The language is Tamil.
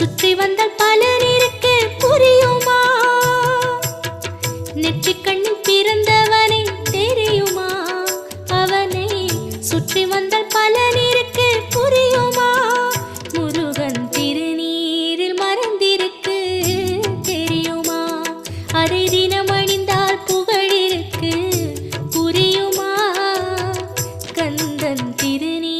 சுற்றி வந்த பலரிற்கு புரியுமா? நெற்றி கண்ணில் பிறந்தவனை தெரியுமா? அவனை சுற்றி வந்த பலரிற்கு புரியுமா? முருகன் திருநீரில் மறந்திருக்கு தெரியுமா? அதை தினம் அணிந்தால் புகழிருக்கு புரியுமா? கந்தன் திருநீர்